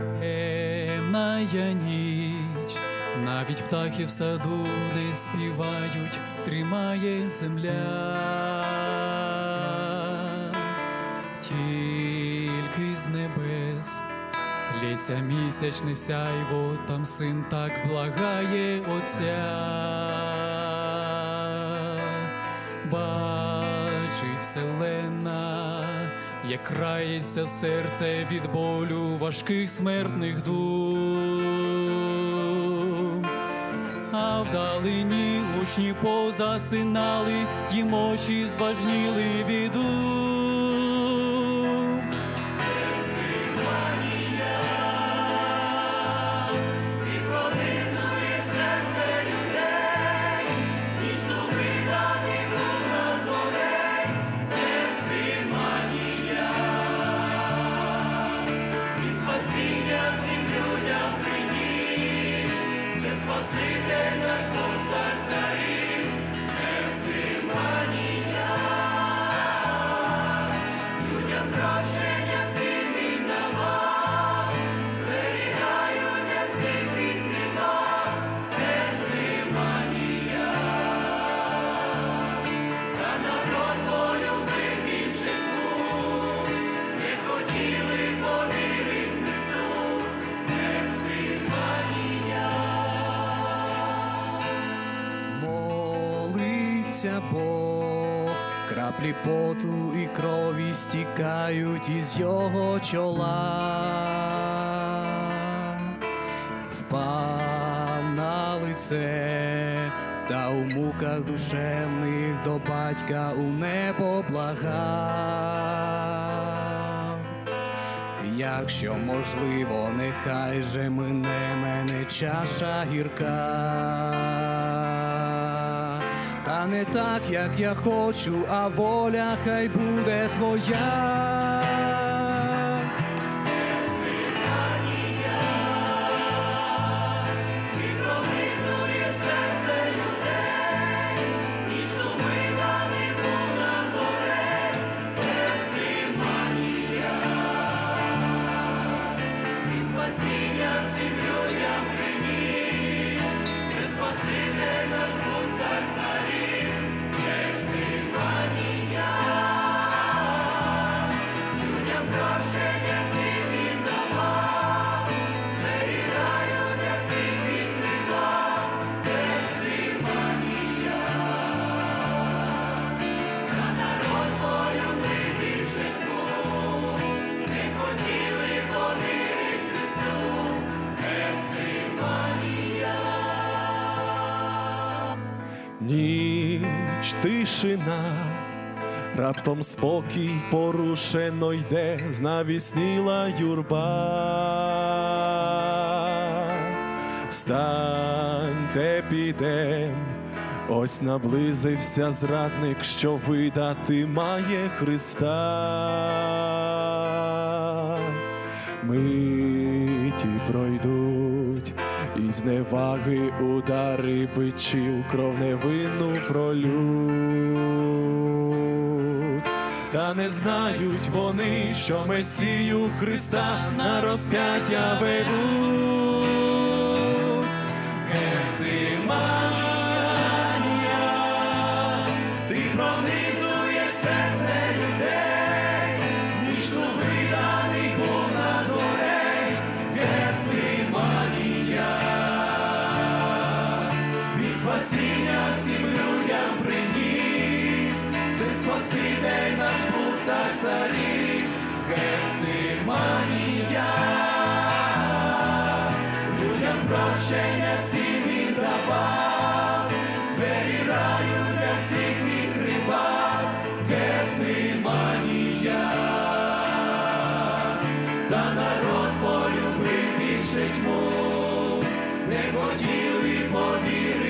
Темна я ніч, навіть птахи в саду не співають, тримає земля. Тільки з небес лється місячне сяйво, там син так благає Отця. Бачить вселена, як крається серце від болю важких смертних дум. А вдалині учні позасинали, їм очі зважніли від Молиться Бог, краплі поту і крові стікають із його чола. Впав на лице, та у муках душевних до батька у небо благав. Якщо можливо, нехай же мине мене чаша гірка. Та не так, як я хочу, а воля хай буде твоя. Ніч тишина, раптом спокій порушено йде, знавісніла юрба. Встаньте, підем, ось наблизився зрадник, що видати має Христа. Миті пройдуть, і зневаги удари бичів, кров невинну пролють. Та не знають вони, що Месію Христа на розп'яття ведуть. Це Спаситель наш був цар царів, Гефсиманія, людям прощення всім він давав, двері раю для всіх відкривав, Гефсиманія, та народ полюбив більше тьму, не хотіли повірить